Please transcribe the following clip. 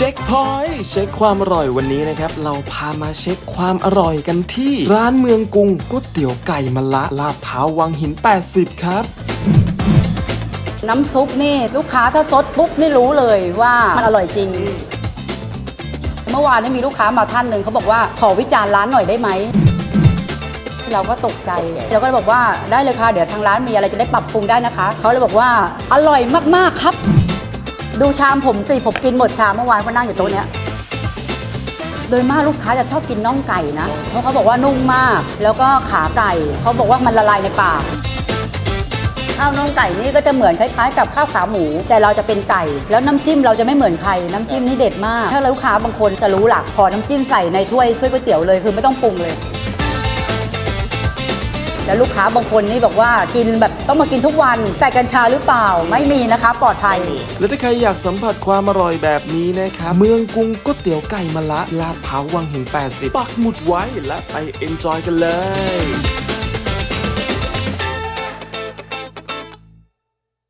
เช็คพอยต์เช็คความอร่อยวันนี้นะครับ เราพามาเช็คความอร่อยกันที่ ร้านเมืองกรุงก๋วยเตี๋ยวไก่มะละลาดพร้าววังหิน 80 ครับ น้ำซุปนี่ลูกค้าถ้าซดปุ๊บนี่รู้เลยว่ามันอร่อยจริง เมื่อวานนี้มีลูกค้ามาท่านหนึ่งเขาบอกว่าขอวิจารณ์ร้านหน่อยได้ไหม เราก็ตกใจเราก็เลยบอกว่าได้เลยค่ะเดี๋ยวทางร้านมีอะไรจะได้ปรับปรุงได้นะคะเขาเลยบอกว่าอร่อยมากๆครับ ดูชามผมสิผมกินหมดชามเมื่อวานเขานั่งอยู่โต๊ะเนี้ยโดยมากลูกค้าจะชอบกินน่องไก่นะ เพราะเขาบอกว่านุ่มมาก แล้วก็ขาไก่เขาบอกว่ามันละลายในปากข้าวน่องไก่นี่ก็จะเหมือนคล้ายๆกับข้าวขาหมู แต่เราจะเป็นไก่ แล้วน้ำจิ้มเราจะไม่เหมือนใครน้ำจิ้มนี่เด็ดมาก ถ้าลูกค้าบางคนจะรู้หลักขอน้ำจิ้มใส่ในถ้วยถ้วยก๋วยเตี๋ยวเลยคือไม่ต้องปรุงเลย แล้วลูกค้าบางคนนี่บอกว่ากินแบบต้องมากินทุกวันใส่กัญชาหรือเปล่าไม่มีนะคะปลอดภัย และถ้าใครอยากสัมผัสความอร่อยแบบนี้นะครับเมืองกรุงก๋วยเตี๋ยวไก่มะละลาดเผาววังหิน80ปักหมุดไว้และไปเอนจอยกันเลย